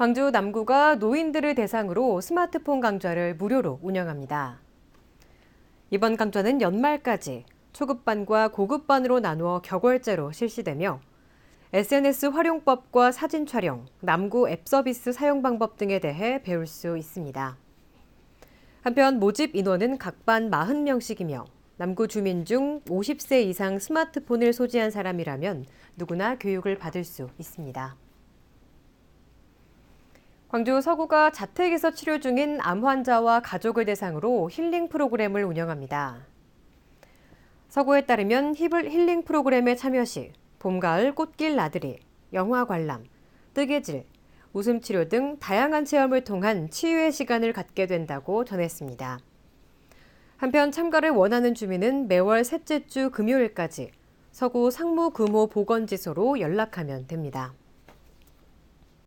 광주 남구가 노인들을 대상으로 스마트폰 강좌를 무료로 운영합니다. 이번 강좌는 연말까지 초급반과 고급반으로 나누어 격월제로 실시되며 SNS 활용법과 사진 촬영, 남구 앱 서비스 사용 방법 등에 대해 배울 수 있습니다. 한편 모집 인원은 각 반 40명씩이며 남구 주민 중 50세 이상 스마트폰을 소지한 사람이라면 누구나 교육을 받을 수 있습니다. 광주 서구가 자택에서 치료 중인 암 환자와 가족을 대상으로 힐링 프로그램을 운영합니다. 서구에 따르면 힐링 프로그램에 참여 시 봄, 가을 꽃길 나들이, 영화 관람, 뜨개질, 웃음 치료 등 다양한 체험을 통한 치유의 시간을 갖게 된다고 전했습니다. 한편 참가를 원하는 주민은 매월 셋째 주 금요일까지 서구 상무 금호 보건지소로 연락하면 됩니다.